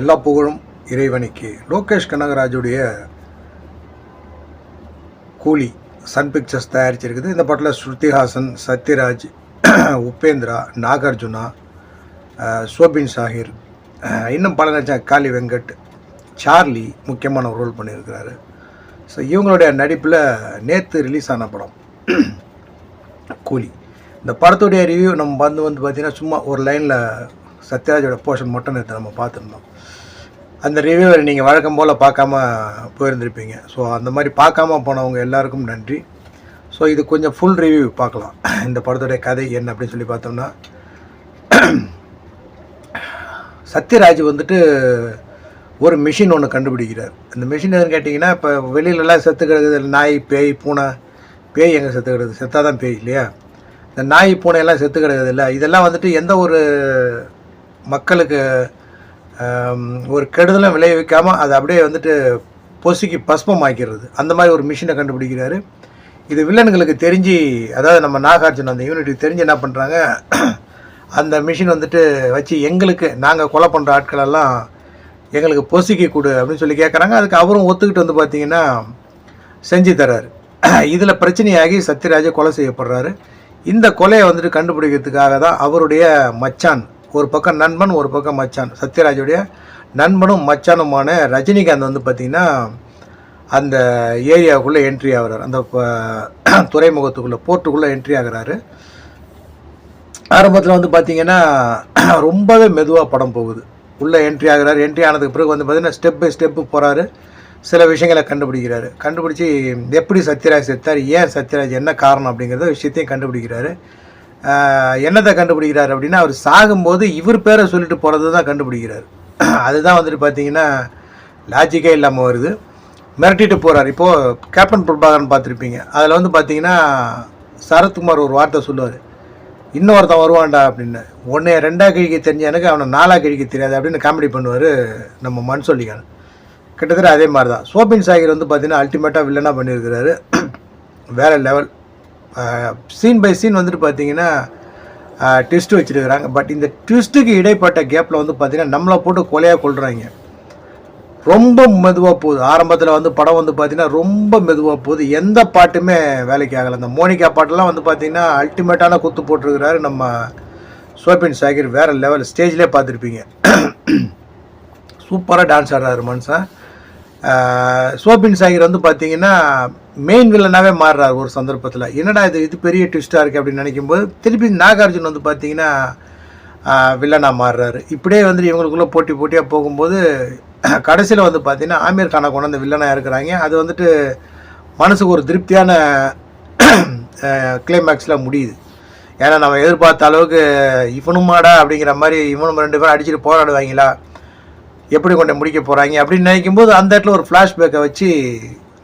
எல்லா புகழும் இறைவனுக்கு. லோகேஷ் கனகராஜுடைய கூலி சன் பிக்சர்ஸ் தயாரிச்சிருக்குது. இந்த படத்தில் ஸ்ருதிஹாசன் சத்யராஜ் உபேந்திரா நாகார்ஜுனா சோபின் சாஹிர் இன்னும் பல நடிச்ச காளி வெங்கட் சார்லி முக்கியமான ஒரு ரோல் பண்ணியிருக்கிறாரு. ஸோ இவங்களுடைய நடிப்பில் நேற்று ரிலீஸ் ஆன படம் கூலி. இந்த படத்துடைய ரிவ்யூ நம்ம வந்து வந்து பார்த்திங்கன்னா சும்மா ஒரு லைனில் சத்யராஜோட போர்ஷன் மட்டும் நேற்று நம்ம பார்த்துருந்தோம் அந்த ரிவ்யூவை நீங்கள் வழக்கம் போல் பார்க்காம போயிருந்திருப்பீங்க. ஸோ அந்த மாதிரி பார்க்காம போனவங்க எல்லாருக்கும் நன்றி. ஸோ இது கொஞ்சம் ஃபுல் ரிவ்யூ பார்க்கலாம். இந்த படத்துடைய கதை என்ன அப்படின்னு சொல்லி பார்த்தோம்னா சத்யராஜ் வந்துட்டு ஒரு மிஷின் ஒன்று கண்டுபிடிக்கிறார். அந்த மிஷின் எதுன்னு கேட்டிங்கன்னா இப்போ வெளியிலலாம் செத்து கிடக்குது நாய் பேய் பூனை. பேய் எங்கே செத்து கிடக்குது? செத்தாக தான் பேய் இல்லையா? இந்த நாய் பூனையெல்லாம் செத்து கிடக்குது இல்லை? இதெல்லாம் வந்துட்டு எந்த ஒரு மக்களுக்கு ஒரு கெடுதலும் விளைவிக்காமல் அதை அப்படியே வந்துட்டு பொசுக்கி பஸ்பம் ஆக்கிறது அந்த மாதிரி ஒரு மிஷினை கண்டுபிடிக்கிறாரு. இது வில்லன்களுக்கு தெரிஞ்சு அதாவது நம்ம நாகார்ஜுன் அந்த யூனிட்டுக்கு தெரிஞ்சு என்ன பண்ணுறாங்க அந்த மிஷின் வந்துட்டு வச்சு எங்களுக்கு நாங்கள் கொலை பண்ணுற ஆட்களெல்லாம் எங்களுக்கு பொசுக்கி கொடு அப்படின்னு சொல்லி கேட்குறாங்க அதுக்கு அவரும் ஒத்துக்கிட்டு வந்து பார்த்தீங்கன்னா செஞ்சு தர்றாரு. இதில் பிரச்சனையாகி சத்யராஜ கொலை செய்யப்படுறாரு. இந்த கொலையை வந்துட்டு கண்டுபிடிக்கிறதுக்காக தான் அவருடைய மச்சான் ஒரு பக்கம் நண்பன் ஒரு பக்கம் மச்சான். சத்யராஜுடைய நண்பனும் மச்சானுமான ரஜினிகாந்த் வந்து பார்த்திங்கன்னா அந்த ஏரியாவுக்குள்ளே என்ட்ரி ஆகிறார். அந்த துறைமுகத்துக்குள்ளே போர்ட்டுக்குள்ளே என்ட்ரி ஆகுறாரு. ஆரம்பத்தில் வந்து பார்த்தீங்கன்னா ரொம்பவே மெதுவாக படம் போகுது. உள்ளே என்ட்ரி ஆகிறார். என்ட்ரி ஆனதுக்கு பிறகு வந்து பார்த்தீங்கன்னா ஸ்டெப் பை ஸ்டெப்பு போகிறாரு சில விஷயங்களை கண்டுபிடிக்கிறாரு. கண்டுபிடிச்சி எப்படி சத்யராஜ் செத்தார்? ஏன் சத்யராஜ் என்ன காரணம் அப்படிங்கிறத விஷயத்தையும் கண்டுபிடிக்கிறாரு. என்னத்தை கண்டுபிடிக்கிறாரு அப்படின்னா அவர் சாகும்போது இவர் பேரை சொல்லிட்டு போகிறது தான் கண்டுபிடிக்கிறார். அதுதான் வந்துட்டு பார்த்தீங்கன்னா லாஜிக்கே இல்லாமல் வருது. மிரட்டிட்டு போகிறார் இப்போது கேப்டன் பிரபாகரன் பார்த்துருப்பீங்க. அதில் வந்து பார்த்தீங்கன்னா சரத்குமார் ஒரு வார்த்தை சொல்லுவார். இன்னொருத்தன் வருவான்டா அப்படின்னு. ஒன்று ரெண்டா கிழிக்க தெரிஞ்ச எனக்கு அவனை நாலா கிழிக்க தெரியாது அப்படின்னு காமெடி பண்ணுவார் நம்ம மண் சொல்லிக்கான கிட்டத்தட்ட அதே மாதிரி தான் சோபின் சாகர் வந்து பார்த்தீங்கன்னா அல்டிமேட்டாக வில்லனாக பண்ணியிருக்கிறாரு. வேறு லெவல் சீன் பை சீன் வந்துட்டு பார்த்தீங்கன்னா ட்விஸ்ட்டு வச்சுருக்கிறாங்க. பட் இந்த ட்விஸ்ட்டுக்கு இடைப்பட்ட கேப்பில் வந்து பார்த்தீங்கன்னா நம்மளை போட்டு கொலையாக கொள்கிறாங்க ரொம்ப மெதுவாக போகுது. ஆரம்பத்தில் வந்து படம் வந்து பார்த்தீங்கன்னா ரொம்ப மெதுவாக போகுது. எந்த பாட்டுமே வேலைக்கு ஆகலை. அந்த மோனிகா பாட்டெல்லாம் வந்து பார்த்தீங்கன்னா அல்டிமேட்டான குத்து போட்டிருக்கிறாரு நம்ம சோபின் சாகிர். வேறு லெவல் ஸ்டேஜ்லேயே பார்த்துருப்பீங்க சூப்பராக டான்ஸ் ஆடுறாரு மனுஷன் சோபின் சாகர் வந்து பார்த்தீங்கன்னா மெயின் வில்லனாகவே மாறுறாரு ஒரு சந்தர்ப்பத்தில். என்னடா இது இது பெரிய ட்விஸ்ட்டாக இருக்குது அப்படின்னு நினைக்கும்போது திருப்பி நாகார்ஜுன் வந்து பார்த்தீங்கன்னா வில்லனாக மாறுறாரு. இப்படியே வந்து இவங்களுக்குள்ளே போட்டி போட்டியாக போகும்போது கடைசியில் வந்து பார்த்தீங்கன்னா ஆமீர் கானை கொண்டு வந்து வில்லனாக இருக்கிறாங்க அது வந்துட்டு மனசுக்கு ஒரு திருப்தியான கிளைமேக்ஸில் முடியுது. ஏன்னா நம்ம எதிர்பார்த்த அளவுக்கு இவனுமாடா அப்படிங்கிற மாதிரி இவனும் ரெண்டு பேரும் அடிச்சுட்டு போராடுவாங்களா? எப்படி கொண்டு முடிக்க போகிறாங்க அப்படின்னு நினைக்கும்போது அந்த இடத்துல ஒரு ஃப்ளாஷ்பேக்கை வச்சு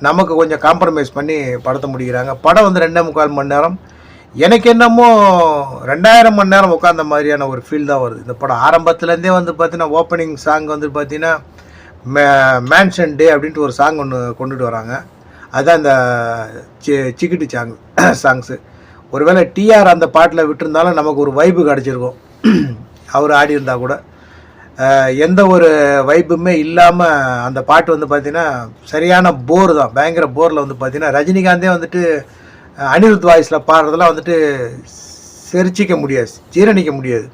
நமக்கு கொஞ்சம் காம்ப்ரமைஸ் பண்ணி படத்தை முடிக்கிறாங்க படம் வந்து ரெண்டே முக்கால் மணி நேரம். எனக்கு என்னமோ ரெண்டாயிரம் மணி நேரம் உட்காந்த மாதிரியான ஒரு ஃபீல் தான் வருது. இந்த படம் ஆரம்பத்துலேருந்தே வந்து பார்த்தீங்கன்னா ஓப்பனிங் சாங் வந்து பார்த்தீங்கன்னா மே மேன்ஷன் டே அப்படின்ட்டு ஒரு சாங் ஒன்று கொண்டுட்டு வராங்க. அதுதான் இந்த சி சிக்கிட்டு சாங் சாங்ஸு ஒருவேளை டிஆர் அந்த பாட்டில் விட்டுருந்தாலும் நமக்கு ஒரு வைப்பு கிடச்சிருக்கும். அவர் ஆடி இருந்தால் கூட. எந்த ஒரு வைப்புமே இல்லாமல் அந்த பாட்டு வந்து பார்த்தீங்கன்னா சரியான போர் தான். பயங்கர போரில் வந்து பார்த்தீங்கன்னா ரஜினிகாந்தே வந்துட்டு அனிருத் வாய்ஸில் பாடுறதெல்லாம் வந்துட்டு செரிச்சிக்க முடியாது ஜீரணிக்க முடியாது.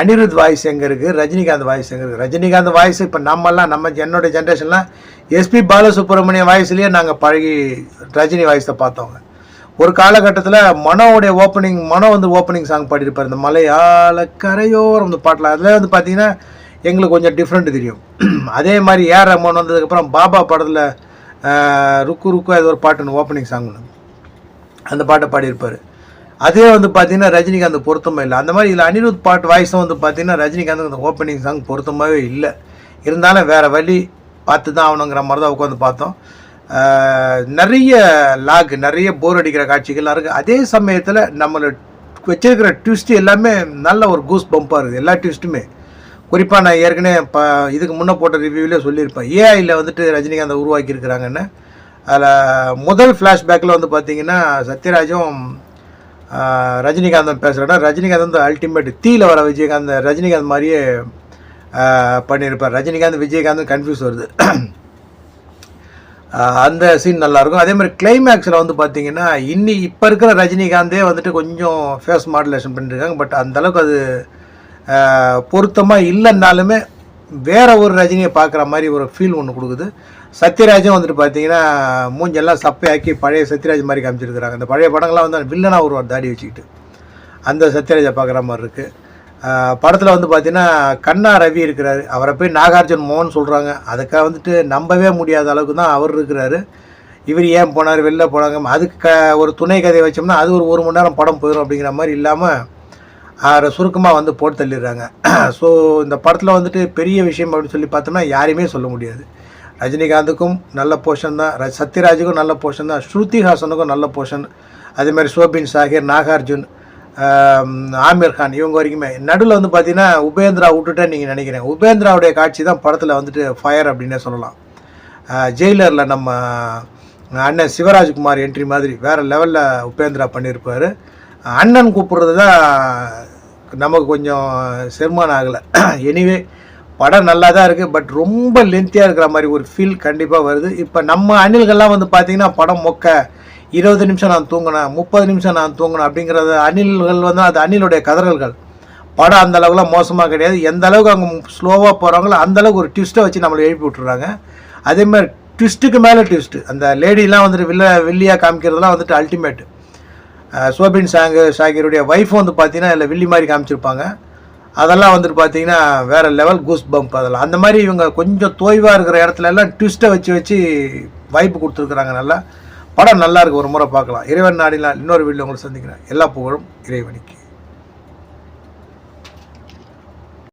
அனிருத் வாய்ஸ் எங்கே இருக்குது ரஜினிகாந்த் வாய்ஸ் எங்கே இருக்குது ரஜினிகாந்த் வாய்ஸ் இப்போ நம்மெல்லாம் நம்ம என்னோடய ஜென்ரேஷன்லாம் எஸ்பி பாலசுப்ரமணியம் வாய்ஸ்லேயே நாங்கள் பழகி ரஜினி வாய்ஸை பார்த்தோங்க ஒரு காலகட்டத்தில் மனோவுடைய ஓப்பனிங் மனோ வந்து ஓப்பனிங் சாங் பாடியிருப்பார். இந்த மலையாள கரையோரம் அந்த பாட்டில் அதில் வந்து பார்த்தீங்கன்னா எங்களுக்கு கொஞ்சம் டிஃப்ரெண்ட் தெரியும். அதே மாதிரி ஏஆர் ரஹ்மான் வந்ததுக்கப்புறம் பாபா படத்தில் ருக்கு ருக்கு அது ஒரு பாட்டுன்னு ஓப்பனிங் சாங் ஒன்று அந்த பாட்டை பாடியிருப்பார். அதே வந்து பார்த்தீங்கன்னா ரஜினிகாந்த் பொருத்தமாக இல்லை. அந்த மாதிரி இதில் அனிருத் பாட்டு வாய்ஸும் வந்து பார்த்தீங்கன்னா ரஜினிகாந்த் அந்த ஓப்பனிங் சாங் பொருத்தமாகவே இல்லை. இருந்தாலும் வேறு வழி பார்த்து தான் ஆகணுங்கிற மாதிரி தான் உட்காந்து பார்த்தோம். நிறைய லாக் நிறைய போர் அடிக்கிற காட்சிகள்லாம் இருக்குது அதே சமயத்தில் நம்மளை வச்சிருக்கிற ட்விஸ்ட் எல்லாமே நல்ல ஒரு கூஸ் பம்பாக இருக்குது எல்லா ட்விஸ்ட்டுமே குறிப்பாக நான் ஏற்கனவே ப இதுக்கு முன்னே போட்ட ரிவ்யூவிலே சொல்லியிருப்பேன். ஏஐயில் வந்துட்டு ரஜினிகாந்தை உருவாக்கியிருக்கிறாங்கன்னு அதில் முதல் ஃப்ளாஷ்பேக்கில் வந்து பார்த்தீங்கன்னா சத்யராஜும் ரஜினிகாந்தன் பேசுகிறேன்னா ரஜினிகாந்த் வந்து அல்டிமேட் தீயில் வர விஜயகாந்த் ரஜினிகாந்த் மாதிரியே பண்ணியிருப்பார். ரஜினிகாந்த் விஜயகாந்த் கன்ஃபியூஸ் வருது. அந்த சீன் நல்லாயிருக்கும். அதே மாதிரி கிளைமேக்ஸில் வந்து பார்த்தீங்கன்னா இன்னி இப்போ இருக்கிற ரஜினிகாந்தே வந்துட்டு கொஞ்சம் ஃபேஸ் மாடுலேஷன் பண்ணியிருக்காங்க பட் அந்தளவுக்கு அது பொருத்தமாக இல்லைன்னாலுமே வேற ஒரு ரஜினியை பார்க்குற மாதிரி ஒரு ஃபீல் ஒன்று கொடுக்குது. சத்யராஜும் வந்துட்டு பார்த்தீங்கன்னா மூஞ்செல்லாம் சப்பையாக்கி பழைய சத்யராஜ் மாதிரி காமிச்சிருக்கிறாங்க. அந்த பழைய படங்கள்லாம் வந்து வில்லனாக ஒரு தாடி வச்சுக்கிட்டு அந்த சத்யராஜை பார்க்குற மாதிரி இருக்குது படத்தில் வந்து பார்த்தீங்கன்னா கண்ணா ரவி இருக்கிறாரு. அவரை போய் நாகார்ஜுன் மோகன் சொல்கிறாங்க அதுக்காக வந்துட்டு நம்பவே முடியாத அளவுக்கு தான் அவர் இருக்கிறாரு. இவர் ஏன் போனார் வெளில போனாங்க. அதுக்கு க ஒரு துணை கதையை வச்சோம்னா அது ஒரு ஒரு மணி நேரம் படம் போயிடும் அப்படிங்கிற மாதிரி இல்லாமல் அதை சுருக்கமாக வந்து போட்டு தள்ளிடுறாங்க. ஸோ இந்த படத்தில் வந்துட்டு பெரிய விஷயம் அப்படின்னு சொல்லி பார்த்தோம்னா யாரையுமே சொல்ல முடியாது. ரஜினிகாந்துக்கும் நல்ல போர்ஷன் தான். சத்யராஜுக்கும் நல்ல போர்ஷன் தான். ஸ்ருதி ஹாசனுக்கும் நல்ல போர்ஷன் அதேமாதிரி சோபின் சாஹிர் நாகார்ஜுன் ஆமீர் கான் இவங்க வரைக்குமே. நடுவில் வந்து பார்த்தீங்கன்னா உபேந்திரா விட்டுட்டேன் நீங்கள் நினைக்கிறேன். உபேந்திராவுடைய காட்சி தான் படத்தில் வந்துட்டு ஃபயர் அப்படின்னே சொல்லலாம். ஜெயிலரில் நம்ம அண்ணன் சிவராஜ்குமார் என்ட்ரி மாதிரி வேறு லெவலில் உபேந்திரா பண்ணியிருப்பார் அண்ணன் கூப்பிட்றது தான் நமக்கு கொஞ்சம் செருமானம் ஆகலை. எனிவே படம் நல்லா தான் இருக்குது பட் ரொம்ப லென்த்தியாக இருக்கிற மாதிரி ஒரு ஃபீல் கண்டிப்பாக வருது. இப்போ நம்ம அணில்கள்லாம் வந்து பார்த்திங்கன்னா படம் மொக்க இருபது நிமிஷம் நான் தூங்கினேன் முப்பது நிமிஷம் நான் தூங்கினேன் அப்படிங்கிறது அணில்கள் வந்து அது அணிலுடைய கதறல்கள். படம் அந்த அளவுக்குலாம் மோசமாக கிடையாது. எந்த அளவுக்கு அவங்க ஸ்லோவாக போகிறாங்களோ அந்தளவுக்கு ஒரு ட்விஸ்ட்டை வச்சு நம்மளை எழுப்பி விட்டுறாங்க. அதே மாதிரி ட்விஸ்ட்டுக்கு மேலே ட்விஸ்ட்டு அந்த லேடிலாம் வந்துட்டு வில்ல வில்லியாக காமிக்கிறதுலாம் வந்துட்டு அல்டிமேட்டு சோபின் சாங்கு சாகிருடைய ஒய்ஃப் வந்து பார்த்தீங்கன்னா இல்லை வில்லி மாதிரி காமிச்சிருப்பாங்க. அதெல்லாம் வந்துட்டு பார்த்தீங்கன்னா வேற லெவல் கூஸ் பம்ப் அதெல்லாம். அந்த மாதிரி இவங்க கொஞ்சம் தோய்வாக இருக்கிற இடத்துல எல்லாம் ட்விஸ்ட்டை வச்சு வச்சு வாய்ப்பு கொடுத்துருக்குறாங்க நல்லா. படம் நல்லா இருக்கு ஒரு முறை பார்க்கலாம். இறைவன் நாடினால் இன்னொரு வீட்டில் உங்களை சந்திக்கிறேன். எல்லா புகழும் இறைவனுக்கு.